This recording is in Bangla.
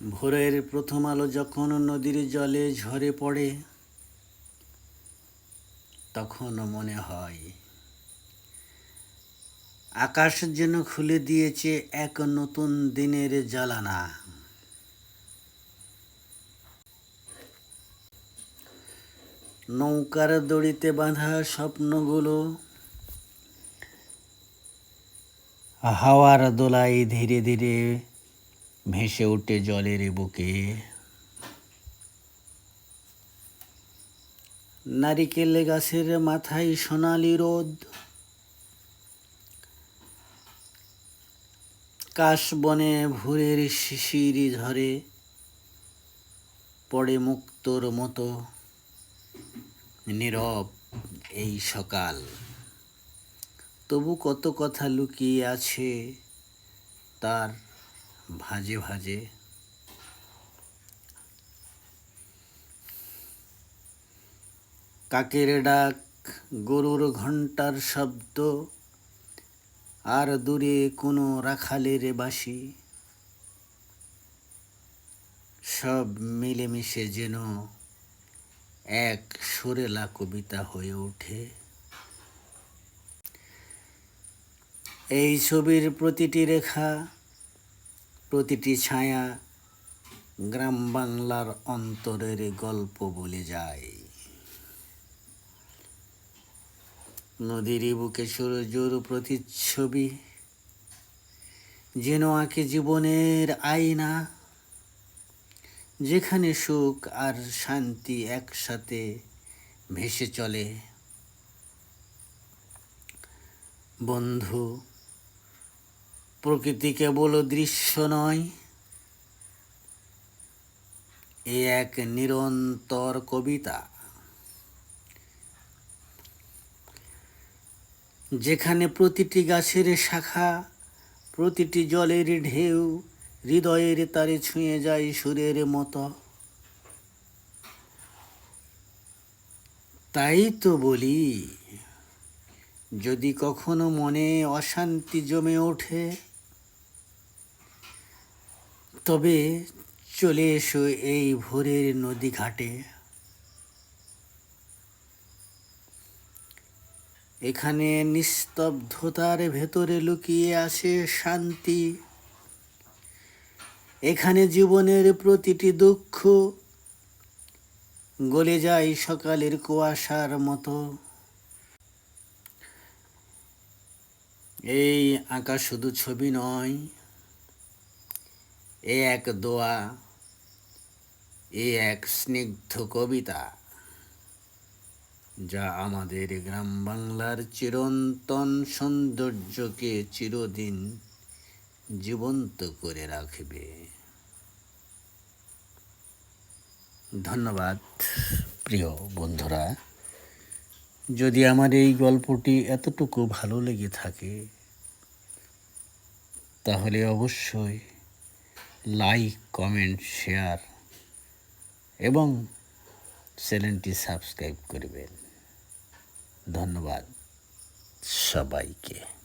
ভোরের প্রথম আলো যখন নদীর জলে ঝরে পড়ে, তখন মনে হয়, আকাশ যেন খুলে দিয়েছে এক নতুন দিনের জ্বালানা। নৌকার দড়িতে বাঁধা স্বপ্নগুলো, হাওয়ার দোলায় ধীরে ধীরে ভেসে ওঠে জলের বুকে। নারিকেল গাছের মাথায় সোনালি রোদ। কাশ বনে ভোরের শিশির ঝরে, পড়ে মুক্তর মতো। নীরব এই সকাল। তবু কত কথা লুকিয়ে আছে তার ভাজে ভাজে। কাকের ডাক, গরুর ঘণ্টার শব্দ, আর দূরে কোনো রাখালের বাসি সব মিলেমিশে যেন এক সুরেলা কবিতা হয়ে ওঠে। এই ছবির প্রতিটি রেখা প্রতিটি ছায়া গ্রাম বাংলার অন্তরের গল্প বলে যায়। নদীর বুকে সূর্যর প্রতিচ্ছবি, যেন আঁকে জীবনের আয়না, যেখানে সুখ আর শান্তি একসাথে ভেসে চলে। বন্ধু প্রকৃতি কেবল দৃশ্য নয়, এ এক নিরন্তর কবিতা। যেখানে প্রতিটি গাছের শাখা, প্রতিটি জলের ঢেউ হৃদয়ের তারে ছুঁয়ে যায় সুরের মতো। তাই তো বলি, যদি কখনো মনে অশান্তি জমে ওঠে তবে চলে এসো এই ভোরের নদী ঘাটে এখানে নিস্তব্ধতার ভেতরে লুকিয়ে আসে শান্তি। এখানে জীবনের প্রতিটি দুঃখ গলে যায় সকালের কুয়াশার মতো। এই আঁকা শুধু ছবি নয় এ এক দোয়া, এ এক স্নিগ্ধ কবিতা, যা আমাদের গ্রাম বাংলার চিরন্তন সৌন্দর্যকে চিরদিন জীবন্ত করে রাখবে। ধন্যবাদ, প্রিয় বন্ধুরা। যদি আমার এই গল্পটি এতটুকু ভালো লেগে থাকে, তাহলে অবশ্যই লাইক কমেন্ট শেয়ার এবং চ্যানেলটি সাবস্ক্রাইব করবেন। ধন্যবাদ সবাইকে।